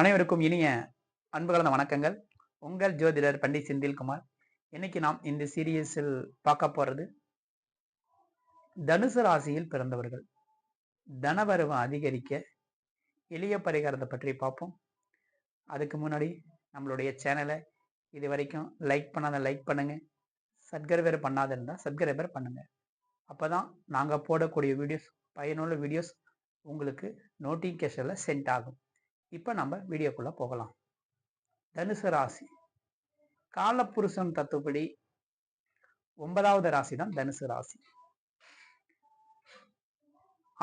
அனைவருக்கும் இனிய அன்பு கலந்த வணக்கங்கள். உங்கள் ஜோதிடர் பண்டிட் செந்தில்குமார் இன்னைக்கு நாம் இந்த சீரியஸில் பார்க்க போறது தனுசு ராசியில் பிறந்தவர்கள். தனவரவு அதிகரிக்க எளிய பரிகாரத்தை பற்றி பார்ப்போம். அதுக்கு முன்னாடி நம்மளுடைய சேனலை இது வரைக்கும் லைக் பண்ணாத லைக் பண்ணுங்க. சப்ஸ்கிரைபர் பண்ணாத இருந்தால் சப்ஸ்கிரைபர் பண்ணுங்க. அப்பதான் நாங்கள் போடக்கூடிய வீடியோஸ் பயனுள்ள வீடியோஸ் உங்களுக்கு நோட்டிஃபிகேஷனில் சென்ட் ஆகும். இப்போ நம்ம வீடியோக்குள்ளே போகலாம். தனுசு ராசி. காலப்புருஷன் தத்துப்படி ஒன்பதாவது ராசி தான் தனுசு ராசி.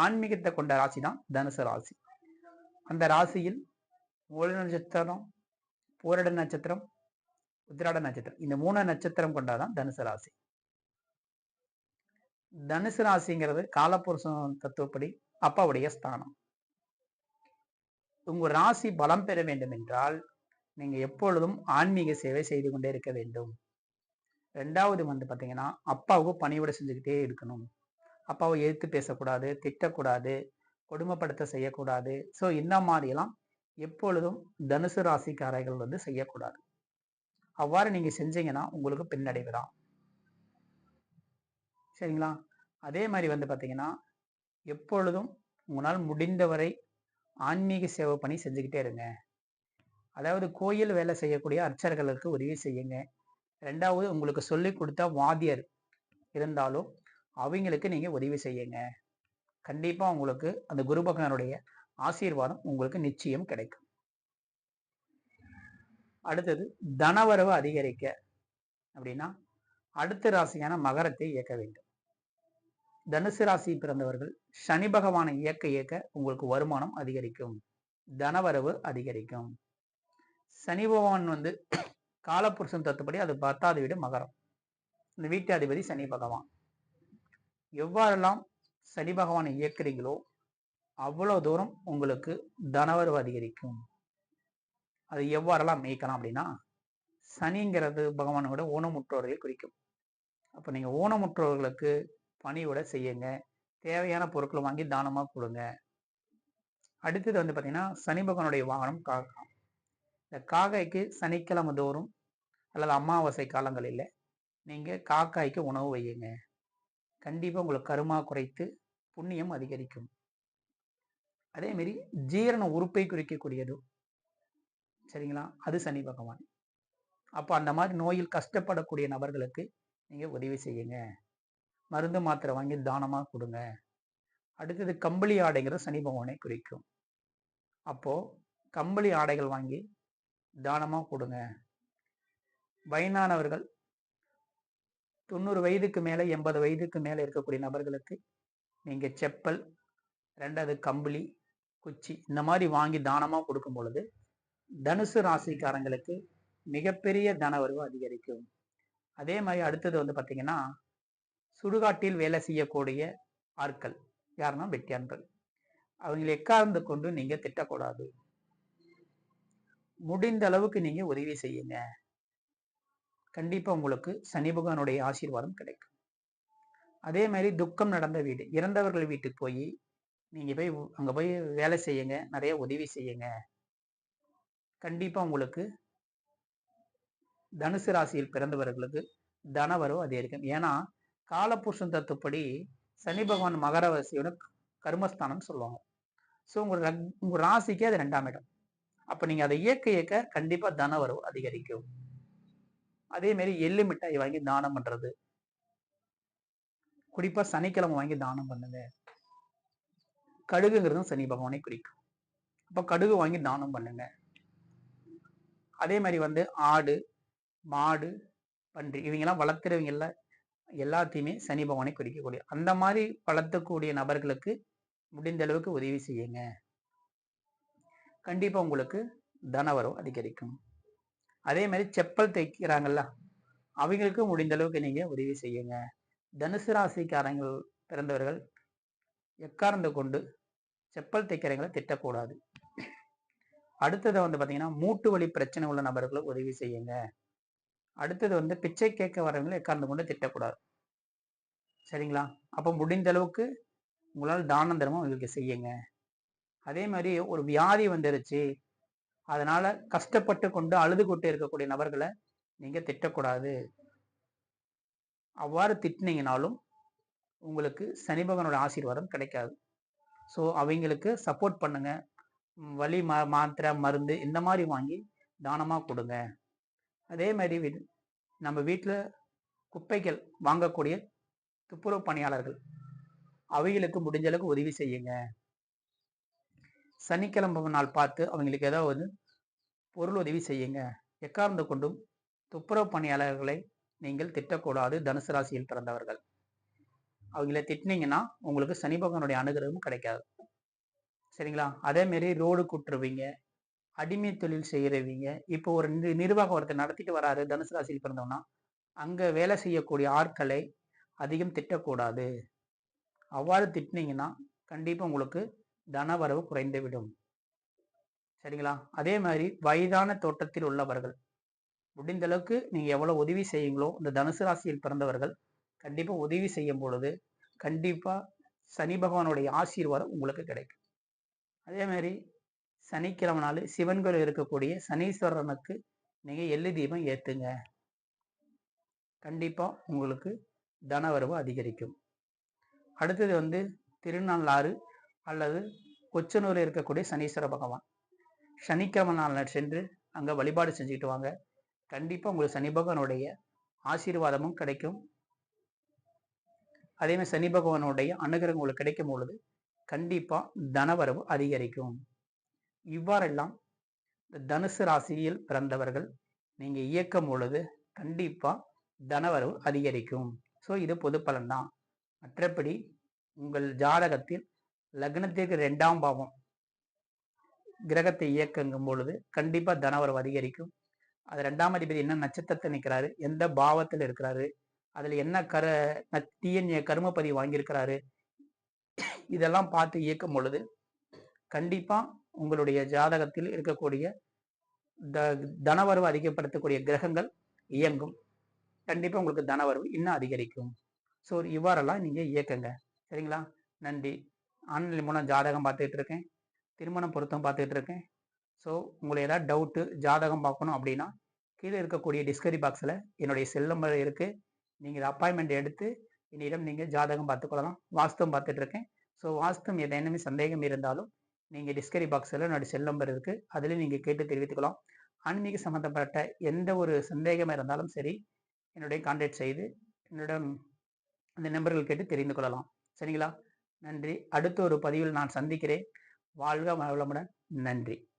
ஆன்மீகத்தை கொண்ட ராசி தான் தனுசு ராசி. அந்த ராசியில் மூல நட்சத்திரம் பூரட நட்சத்திரம் உத்திராட நட்சத்திரம் இந்த மூணு நட்சத்திரம் கொண்டாதான் தனுசு ராசி. தனுசு ராசிங்கிறது காலப்புருஷன் தத்துவப்படி அப்பாவுடைய ஸ்தானம். உங்கள் ராசி பலம் பெற வேண்டும் என்றால் நீங்கள் எப்பொழுதும் ஆன்மீக சேவை செய்து கொண்டே இருக்க வேண்டும். ரெண்டாவது வந்து பார்த்தீங்கன்னா அப்பாவுக்கு பணியோட செஞ்சுக்கிட்டே இருக்கணும். அப்பாவை எதிர்த்து பேசக்கூடாது திட்டக்கூடாது கொடுமைப்படுத்த செய்யக்கூடாது. ஸோ இந்த மாதிரியெல்லாம் எப்பொழுதும் தனுசு ராசிக்காரர்கள் வந்து செய்யக்கூடாது. அவ்வாறு நீங்கள் செஞ்சீங்கன்னா உங்களுக்கு பின்னடைவு தான் சரிங்களா? அதே மாதிரி வந்து பார்த்தீங்கன்னா எப்பொழுதும் உங்களால் முடிந்தவரை ஆன்மீக சேவை பணி செஞ்சுக்கிட்டே இருங்க. அதாவது கோயில் வேலை செய்யக்கூடிய அர்ச்சர்களுக்கு உதவி செய்யுங்க. ரெண்டாவது உங்களுக்கு சொல்லி கொடுத்த வாத்தியர் இருந்தாலும் அவங்களுக்கு நீங்கள் உதவி செய்யுங்க. கண்டிப்பாக உங்களுக்கு அந்த குரு பகவானுடைய ஆசீர்வாதம் உங்களுக்கு நிச்சயம் கிடைக்கும். அடுத்தது தனவரவு அதிகரிக்க அப்படின்னா அடுத்த ராசியான மகரத்தை இயக்க வேண்டும். தனுசு ராசி பிறந்தவர்கள் சனி பகவானை இயக்க இயக்க உங்களுக்கு வருமானம் அதிகரிக்கும். தனவரவு அதிகரிக்கும். சனி பகவான் வந்து காலப்புருஷன் தத்துப்படி அது பத்தாவது வீடு மகரம். இந்த வீட்டு அதிபதி சனி பகவான். எவ்வாறெல்லாம் சனி பகவானை இயக்குறீங்களோ அவ்வளவு தூரம் உங்களுக்கு தனவரவு அதிகரிக்கும். அது எவ்வாறெல்லாம் மேய்க்கலாம் அப்படின்னா சனிங்கிறது பகவானோட ஊனமுற்றோர்களை குறிக்கும். அப்போ நீங்கள் ஊனமுற்றோர்களுக்கு பணியோட செய்யுங்க. தேவையான பொருட்களை வாங்கி தானமாக கொடுங்க. அடுத்தது வந்து பார்த்தீங்கன்னா சனி பகவானுடைய வாகனம் காக்கா இந்த காக்காய்க்கு சனிக்கிழமை தோறும் அல்லது அமாவாசை காலங்களில் நீங்கள் காக்காய்க்கு உணவு வையுங்க. கண்டிப்பாக உங்களுக்கு கருமா குறைத்து புண்ணியம் அதிகரிக்கும். அதேமாரி ஜீரண உறுப்பை குறிக்கக்கூடியது. சரிங்களா? அது சனி பகவான். அப்போ அந்த மாதிரி நோயில் கஷ்டப்படக்கூடிய நபர்களுக்கு நீங்கள் உதவி செய்யுங்க. மருந்து மாத்திரை வாங்கி தானமாக கொடுங்க. அடுத்தது கம்பளி ஆடைங்கிற சனி பகவானை குறிக்கும். அப்போது கம்பளி ஆடைகள் வாங்கி தானமாக கொடுங்க. வயதானவர்கள் தொண்ணூறு வயதுக்கு மேலே எண்பது வயதுக்கு மேலே இருக்கக்கூடிய நபர்களுக்கு நீங்கள் செப்பல் ரெண்டாவது கம்பளி குச்சி இந்த மாதிரி வாங்கி தானமாக கொடுக்கும் பொழுது தனுசு ராசிக்காரங்களுக்கு மிகப்பெரிய தன வருவு அதிகரிக்கும். அதே மாதிரி அடுத்தது வந்து பார்த்தீங்கன்னா சுடுகாட்டில் வேலை செய்யக்கூடிய ஆட்கள். யாருன்னா வெட்டியான்கள். அவங்களை எக்கார்ந்து கொண்டு நீங்க திட்டக்கூடாது. முடிந்த அளவுக்கு நீங்க உதவி செய்யுங்க. கண்டிப்பா உங்களுக்கு சனி பகவானுடைய ஆசீர்வாதம் கிடைக்கும். அதே மாதிரி துக்கம் நடந்த வீடு இறந்தவர்கள் வீட்டுக்கு போய் நீங்க போய் அங்க போய் வேலை செய்யுங்க நிறைய உதவி செய்யுங்க. கண்டிப்பா உங்களுக்கு தனுசு ராசியில் பிறந்தவர்களுக்கு தனவரவு அதிகரிக்கும். ஏன்னா காலபுருஷன் தத்துப்படி சனி பகவான் மகரவாசியோட கர்மஸ்தானம் சொல்லுவாங்க. ஸோ உங்க உங்க ராசிக்கே அது ரெண்டாம் இடம். அப்ப நீங்க அதை இயக்க இயக்க கண்டிப்பா தனவரவு அதிகரிக்கும். அதே மாதிரி எள்ளு மிட்டாய் வாங்கி தானம் பண்றது. குறிப்பா சனிக்கிழமை வாங்கி தானம் பண்ணுங்க. கடுகுங்கிறதும் சனி பகவானை குறிக்கும். அப்ப கடுகு வாங்கி தானம் பண்ணுங்க. அதே மாதிரி வந்து ஆடு மாடு பன்றி இவங்கெல்லாம் வளர்த்துறவங்கல்ல எல்லாத்தையுமே சனி பகவானை குறிக்கக்கூடிய அந்த மாதிரி வளர்த்தக்கூடிய நபர்களுக்கு முடிந்த அளவுக்கு உதவி செய்யுங்க. கண்டிப்பா உங்களுக்கு தனவரம் அதிகரிக்கும். அதே மாதிரி செப்பல் தைக்கிறாங்கல்ல அவங்களுக்கு முடிந்த அளவுக்கு நீங்க உதவி செய்யுங்க. தனுசு ராசிக்காரங்கள் பிறந்தவர்கள் எக்கார்ந்து கொண்டு செப்பல் தைக்கிறவங்களை திட்டக்கூடாது. அடுத்தது வந்து பார்த்தீங்கன்னா மூட்டு வலி பிரச்சனை உள்ள நபர்களுக்கு உதவி செய்யுங்க. அடுத்தது வந்து பிச்சை கேட்க வரவங்களை உட்கார்ந்து கொண்டு திட்டக்கூடாது. சரிங்களா? அப்போ முடிந்த அளவுக்கு உங்களால் தான தர்மம் உங்களுக்கு செய்யுங்க. அதே மாதிரி ஒரு வியாதி வந்துருச்சு. அதனால கஷ்டப்பட்டு கொண்டு அழுது கொண்டு இருக்கக்கூடிய நபர்களை நீங்க திட்டக்கூடாது. அவ்வாறு திட்டினீங்கனாலும் உங்களுக்கு சனி பகவானோட ஆசீர்வாதம் கிடைக்காது. ஸோ அவங்களுக்கு சப்போர்ட் பண்ணுங்க. வலி மா மாத்திரை மருந்து இந்த மாதிரி வாங்கி தானமாக கொடுங்க. அதே மாதிரி நம்ம வீட்டில் குப்பைகள் வாங்கக்கூடிய துப்புரவு பணியாளர்கள் அவைகளுக்கு முடிஞ்ச அளவுக்கு உதவி செய்யுங்க. சனிக்கிழமை நாள் பார்த்து அவங்களுக்கு ஏதாவது பொருள் உதவி செய்யுங்க. எக்கார்ந்து கொண்டும் துப்புரவு பணியாளர்களை நீங்கள் திட்டக்கூடாது. தனுசு ராசியில் பிறந்தவர்கள். அவங்கள திட்டினீங்கன்னா உங்களுக்கு சனி பகவானுடைய அனுகிரகம் கிடைக்காது. சரிங்களா? அதே ரோடு கூட்டுருவீங்க அடிமை தொழில் செய்கிறவங்க இப்போ ஒரு நிர்வாகம் ஒருத்தர் நடத்திட்டு வராரு தனுசு ராசியில் பிறந்தோம்னா அங்கே வேலை செய்யக்கூடிய ஆட்களை அதிகம் திட்டக்கூடாது. அவ்வாறு திட்டினீங்கன்னா கண்டிப்பாக உங்களுக்கு தனவரவு குறைந்து விடும் சரிங்களா? அதே மாதிரி வயதான தோட்டத்தில் உள்ளவர்கள் முடிந்த அளவுக்கு நீங்கள் எவ்வளோ உதவி செய்யுங்களோ இந்த தனுசு ராசியில் பிறந்தவர்கள் கண்டிப்பாக உதவி செய்யும் பொழுது கண்டிப்பாக சனி பகவானுடைய ஆசீர்வாதம் உங்களுக்கு கிடைக்கும். அதே மாதிரி சனிக்கிழமை நாள் சிவன் கோயில் இருக்கக்கூடிய சனீஸ்வரனுக்கு நீங்கள் எள்ளு தீபம் ஏற்றுங்க கண்டிப்பாக உங்களுக்கு தனவரவு அதிகரிக்கும். அடுத்தது வந்து திருநள்ளாறு அல்லது கொச்சனூரில் இருக்கக்கூடிய சனீஸ்வர பகவான். சனிக்கிழமை நாள் சென்று அங்கே வழிபாடு செஞ்சுக்கிட்டு வாங்க. கண்டிப்பாக உங்களுக்கு சனி பகவானுடைய ஆசீர்வாதமும் கிடைக்கும். அதேமாதிரி சனி பகவானுடைய அனுகிரகம் உங்களுக்கு கிடைக்கும் பொழுது கண்டிப்பாக தனவரவு அதிகரிக்கும். இவ்வாறெல்லாம் இந்த தனுசு ராசியில் பிறந்தவர்கள் நீங்கள் இயக்கும் பொழுது கண்டிப்பாக தனவரவு அதிகரிக்கும். ஸோ இது பொது பலன்தான். மற்றபடி உங்கள் ஜாதகத்தில் லக்னத்திற்கு ரெண்டாம் பாவம் கிரகத்தை இயக்குங்கும் பொழுது கண்டிப்பாக தனவரவு அதிகரிக்கும். அது ரெண்டாம் அதிபதி என்ன நட்சத்திரத்தை நிற்கிறாரு எந்த பாவத்தில் இருக்கிறாரு? அதில் என்ன கர டிஎன்ஏ கருமப்பதி வாங்கியிருக்கிறாரு? இதெல்லாம் பார்த்து இயக்கும் பொழுது கண்டிப்பாக உங்களுடைய ஜாதகத்தில் இருக்கக்கூடிய த தனவரவு அதிகப்படுத்தக்கூடிய கிரகங்கள் இயங்கும். கண்டிப்பாக உங்களுக்கு தனவரவு இன்னும் அதிகரிக்கும். ஸோ இவ்வாறெல்லாம் நீங்கள் இயக்குங்க. சரிங்களா? நன்றி. ஆன்லைன் மூலம் ஜாதகம் பார்த்துக்கிட்டு இருக்கேன். திருமணம் பொருத்தம் பார்த்துக்கிட்டு இருக்கேன். ஸோ உங்களை ஏதாவது டவுட்டு ஜாதகம் பார்க்கணும் அப்படின்னா கீழே இருக்கக்கூடிய டிஸ்கரி பாக்ஸில் என்னுடைய செல் நம்பர் இருக்குது நீங்கள் அப்பாயின்மெண்ட் எடுத்து என்னிடம் நீங்கள் ஜாதகம் பார்த்துக்கொள்ளலாம் வாஸ்தவம் பார்த்துட்டு இருக்கேன். ஸோ வாஸ்தவம் ஏதேனுமே சந்தேகம் இருந்தாலும் நீங்கள் டிஸ்கரி பாக்ஸில் என்னோடய செல் நம்பர் இருக்குது அதில் நீங்கள் கேட்டு தெரிவித்துக்கலாம். ஆன்மீக சம்மந்தப்பட்ட எந்த ஒரு சந்தேகமாக இருந்தாலும் சரி என்னுடைய கான்டாக்ட் செய்து என்னிடம் அந்த நம்பர்கள் கேட்டு தெரிந்து கொள்ளலாம். சரிங்களா? நன்றி. அடுத்த ஒரு பதிவில் நான் சந்திக்கிறேன். வாழ்க வளமுடன். நன்றி.